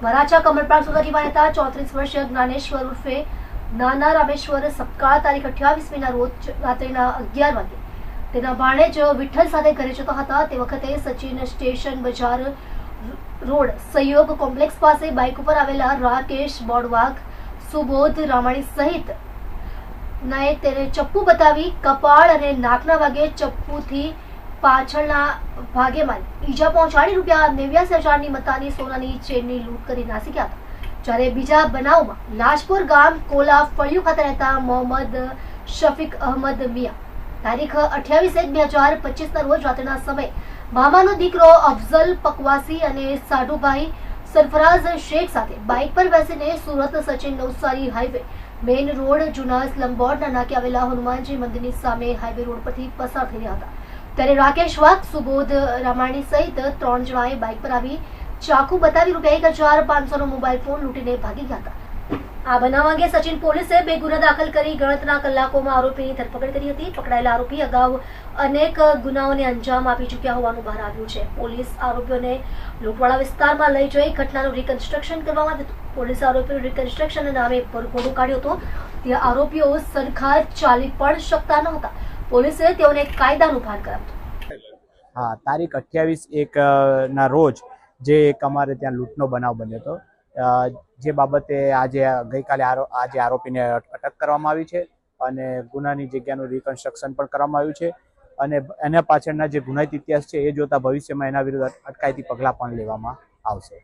વરાછા કમલપાળ સોસાયટીમાં રહેતા ચોત્રીસ વર્ષીય જ્ઞાનેશ્વર ઉર્ફે નાના રામેશ્વર સપકાળ તારીખ અઠ્યાવીસમીના રોજ રાત્રિના અગિયાર વાગે. તેના ભાણેજ વિઠ્ઠલ સાથે ઘરે જતા હતા. તે વખતે સચિન સ્ટેશન બજાર રોડ સહયોગ કોમ્પ્લેક્સ પાસે બાઇક ઉપર આવેલા રાકેશ બોડવાગ સુબોધ રામાણી સહિત નાએ તેને ચપ્પુ બતાવી કપાળ અને નાકના વાગે ચપ્પુથી પાછળના ભાગેમાં ઈજા પહોંચાડી રૂપિયા નેવ્યાસી હજારની મતાની સોનાની ચેનની લૂંટ કરી નાસી હતા. જ્યારે બીજા બનાવમાં લાજપુર ગામ કોલા ફળિયું ખાતે રહેતા મોહમ્મદ શફીક અહમદ મિયા તારીખ અઠ્યાવીસ એક બે હજાર પચીસના રોજ રાત્રિના સમયે મામાનો દીકરો અફઝલ પકવાસી અને સાઢુભાઈ સરફરાઝ શેખ સાથે બાઇક પર બેસીને Surat Sachin Navsari highway main road જુના સ્લમ બોર્ડના નાકે આવેલા હનુમાનજી મંદિરની સામે હાઈવે રોડ પરથી પસાર થઈ રહ્યા હતા. ત્યારે રાકેશ વાઘ, સુબોધ, રમાણી સહિત ત્રણ જણાએ બાઇક પર આવી ચાકુ બતાવી રૂપિયા એક હજાર પાંચસો નો મોબાઈલ ફોન લૂંટીને ભાગી ગયા હતા. આ બનાવ અંગે સચિન પોલીસે બે ગુના દાખલ કરી ગણતરીના કલાકોમાં આરોપીની ધરપકડ કરી હતી. પકડાયેલા આરોપી અગાઉ અનેક ગુનાઓને અંજામ આપી ચૂક્યા હોવાનું બહાર આવ્યું છે. પોલીસ આરોપીઓને લોકવાળા વિસ્તારમાં લઈ જઈ ઘટનાનું રિકન્સ્ટ્રક્શન કરવામાં આવ્યું હતું પોલીસ આરોપીનું રિકન્સ્ટ્રક્શન નામે પરખોડો કાઢ્યો હતો. તે આરોપીઓ સરખા ચાલી પણ શકતા નહોતા હતા. પોલીસે તેઓને કાયદાનું ભાન કરાવ્યું. હા, તારીખ અઠ્યાવીસ એક ના રોજ જે એક અમારે ત્યાં લૂંટનો બનાવ બન્યો હતો જે બાબતે આજે ગઈકાલે આજે આરોપીને અટક કરવામાં આવી છે અને ગુનાની જગ્યાનું રિકન્સ્ટ્રક્શન પણ કરવામાં આવ્યું છે અને એના પાછળના જે ગુનાહિત ઇતિહાસ છે એ જોતા ભવિષ્યમાં એના વિરુદ્ધ અટકાયતી પગલાં પણ લેવામાં આવશે.